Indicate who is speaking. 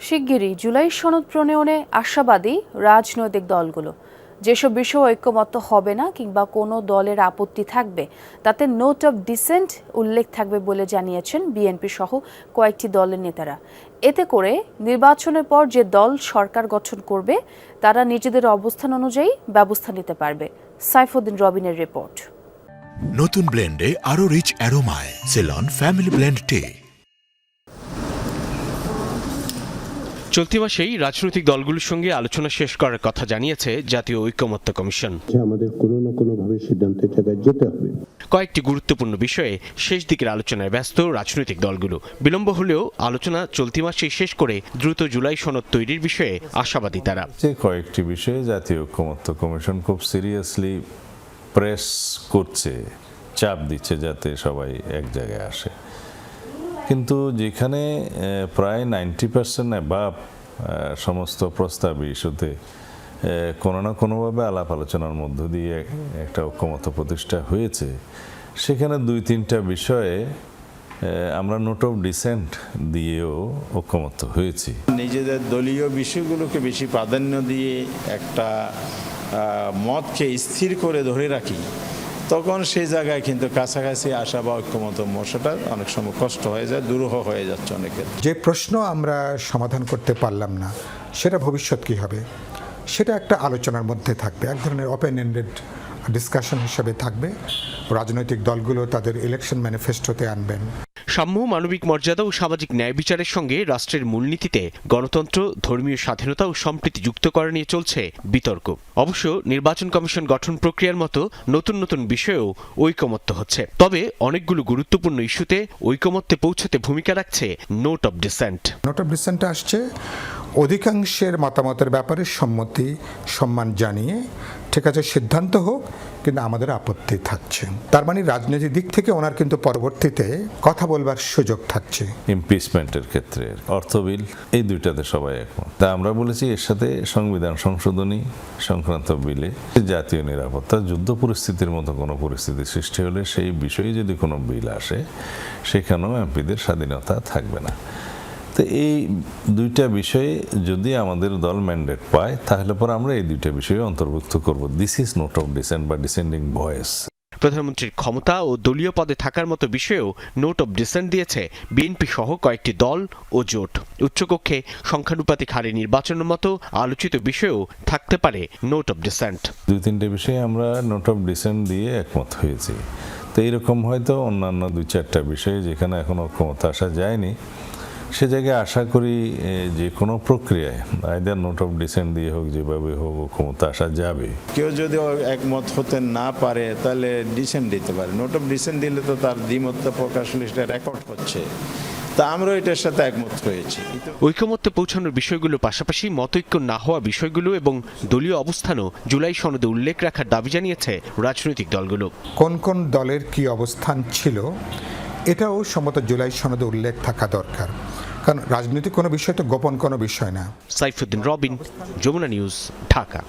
Speaker 1: শিগগিরই জুলাই সনদ প্রণয়নে আশাবাদী রাজনৈতিক দলগুলো। যেসব বিষয়ে ঐক্যমত্য হবে না কিংবা কোনো দলের আপত্তি থাকবে, তাতে নোট অব ডিসেন্ট উল্লেখ থাকবে বলে জানিয়েছেন বিএনপি সহ কয়েকটি দলের নেতারা। এতে করে নির্বাচনের পর যে দল সরকার গঠন করবে, তারা নিজেদের অবস্থান অনুযায়ী ব্যবস্থা নিতে পারবে। সাইফুদ্দিন রবিনের রিপোর্ট।
Speaker 2: নতুন ব্লেন্ডে আরও রিচ অ্যারোমায় সেলন ফ্যামিলি ব্লেন্ড টে
Speaker 3: চলতি মাসেই রাজনৈতিক দলগুলোর সঙ্গে আলোচনা শেষ করার কথা জানিয়েছে জাতীয় ঐক্যমত্য কমিশন।
Speaker 4: আমাদের কোনো না কোনোভাবে সিদ্ধান্তের জায়গায় যেতে হবে।
Speaker 3: কয়েকটি গুরুত্বপূর্ণ বিষয়ে শেষ দিকের আলোচনায় ব্যস্ত রাজনৈতিক দলগুলো। বিলম্ব হলেও আলোচনা চলতি মাসেই শেষ করে দ্রুত জুলাই সনদ তৈরির বিষয়ে আশাবাদী তারা।
Speaker 5: যে কয়েকটি বিষয়ে জাতীয় ঐক্যমত্য কমিশন খুব সিরিয়াসলি প্রেস করছে চাপ দিচ্ছে যাতে সবাই এক জায়গায় আসে। কিন্তু যেখানে প্রায় নাইনটি পার্সেন্ট বা সমস্ত প্রস্তাব ইস্যুতে কোনো না কোনোভাবে আলাপ আলোচনার মধ্য দিয়ে একটা ঐক্যমত্য প্রতিষ্ঠা হয়েছে। সেখানে দুই তিনটা বিষয়ে আমরা নোট অফ ডিসেন্ট দিয়েও ঐক্যমত্য হয়েছি।
Speaker 6: নিজেদের দলীয় বিষয়গুলোকে বেশি প্রাধান্য দিয়ে একটা মতকে স্থির করে ধরে রাখি। তখন সেই জায়গায় কিন্তু কাছাকাছি আসা বা ঐক্যমত মশাটা অনেক সময় কষ্ট হয়ে যায়, দুরূহ হয়ে যাচ্ছে অনেকের
Speaker 7: যে প্রশ্ন আমরা সমাধান করতে পারলাম না, সেটা ভবিষ্যৎ কী হবে? সেটা একটা আলোচনার মধ্যে থাকবে, এক ধরনের ওপেন এন্ডেড ডিসকাশন হিসাবে থাকবে। রাজনৈতিক দলগুলো তাদের ইলেকশন ম্যানিফেস্টোতে আনবেন।
Speaker 3: সাম্য মানবিক মর্যাদা ও সামাজিক ন্যায় বিচারের সঙ্গে রাষ্ট্রের মূলনীতিতে গণতন্ত্র ধর্মীয় স্বাধীনতা ও সম্প্রীতি যুক্ত করা নিয়ে চলছে বিতর্ক। অবশ্য নির্বাচন কমিশন গঠন প্রক্রিয়ার মতো নতুন নতুন বিষয়েও ঐকমত্য হচ্ছে। তবে অনেকগুলো গুরুত্বপূর্ণ ইস্যুতে ঐকমত্যে পৌঁছতে ভূমিকা রাখছে note of dissent
Speaker 7: note of dissent আসছে। অধিকাংশের মতামতের ব্যাপারে সম্মতি সম্মান জানিয়ে ঠিক আছে সিদ্ধান্ত হোক কিন্তু আমাদের আপত্তি থাকছে। তার মানে রাজনৈতিক দিক থেকে ওনার কিন্তু পরবর্তীতে কথা বলবার সুযোগ থাকছে।
Speaker 5: ইমপিচমেন্টের ক্ষেত্রে অর্থ বিল, এই দুইটাতে সবাই একমত। তা আমরা বলেছি এর সাথে সংবিধান সংশোধনী সংক্রান্ত বিলে জাতীয় নিরাপত্তা, যুদ্ধ পরিস্থিতির মতো কোনো পরিস্থিতি সৃষ্টি হলে সেই বিষয়ে যদি কোনো বিল আসে, সেখানেও এমপিদের স্বাধীনতা থাকবে না। তো এই দুইটা বিষয়ে যদি আমাদের দল ম্যান্ডেট পায় তাহলে পর আমরা এই দুইটা বিষয়ে অন্তর্ভুক্ত করব। This is note of dissent বা ডিসেন্ডিং ভয়েস
Speaker 3: প্রধানমন্ত্রীর ক্ষমতা ও দলীয় পদে থাকার মতো বিষয়েও নোট অব ডিসেন্ট দিয়েছে বিএনপি সহ কয়েকটি দল ও জোট। উচ্চকক্ষে সংখ্যানুপাতিক হারে নির্বাচনের মতো আলোচিত বিষয়েও থাকতে পারে নোট অব ডিসেন্ট
Speaker 5: দুই তিনটে বিষয়ে আমরা নোট অফ ডিসেন্ট দিয়ে একমত হয়েছি। তো এইরকম হয়তো অন্যান্য দুই চারটা বিষয়ে যেখানে এখনও ক্ষমতা আসা যায়নি সে জায়গায় আশা করি যে কোনো প্রক্রিয়ায় আইদার নোট অফ ডিসেন্ট দিয়ে হোক যেভাবে হোক ক্ষমতা আসা যাবে।
Speaker 6: কেউ যদি একমত হতে না পারে তাহলে ডিসেন্ট দিতে পারে। নোট অফ ডিসেন্ট দিলে তো তার দ্বিমতটা প্রকাশ হলে সেটা রেকর্ড হচ্ছে। তা আমরা এটার সাথে একমত হয়েছি।
Speaker 3: ঐকমত্যে পৌঁছানোর বিষয়গুলোর পাশাপাশি মতৈক্য না হওয়া বিষয়গুলো এবং দলীয় অবস্থানও জুলাই সনদে উল্লেখ রাখার দাবি জানিয়েছে রাজনৈতিক দলগুলো।
Speaker 7: কোন কোন দলের কি অবস্থান ছিল এটাও সম্মত জুলাই সনদে উল্লেখ থাকা দরকার। কারণ রাজনৈতিক কোনো বিষয় তো গোপন কোনো বিষয় না।
Speaker 3: সাইফুদ্দিন রবিন যমুনা নিউজ ঢাকা।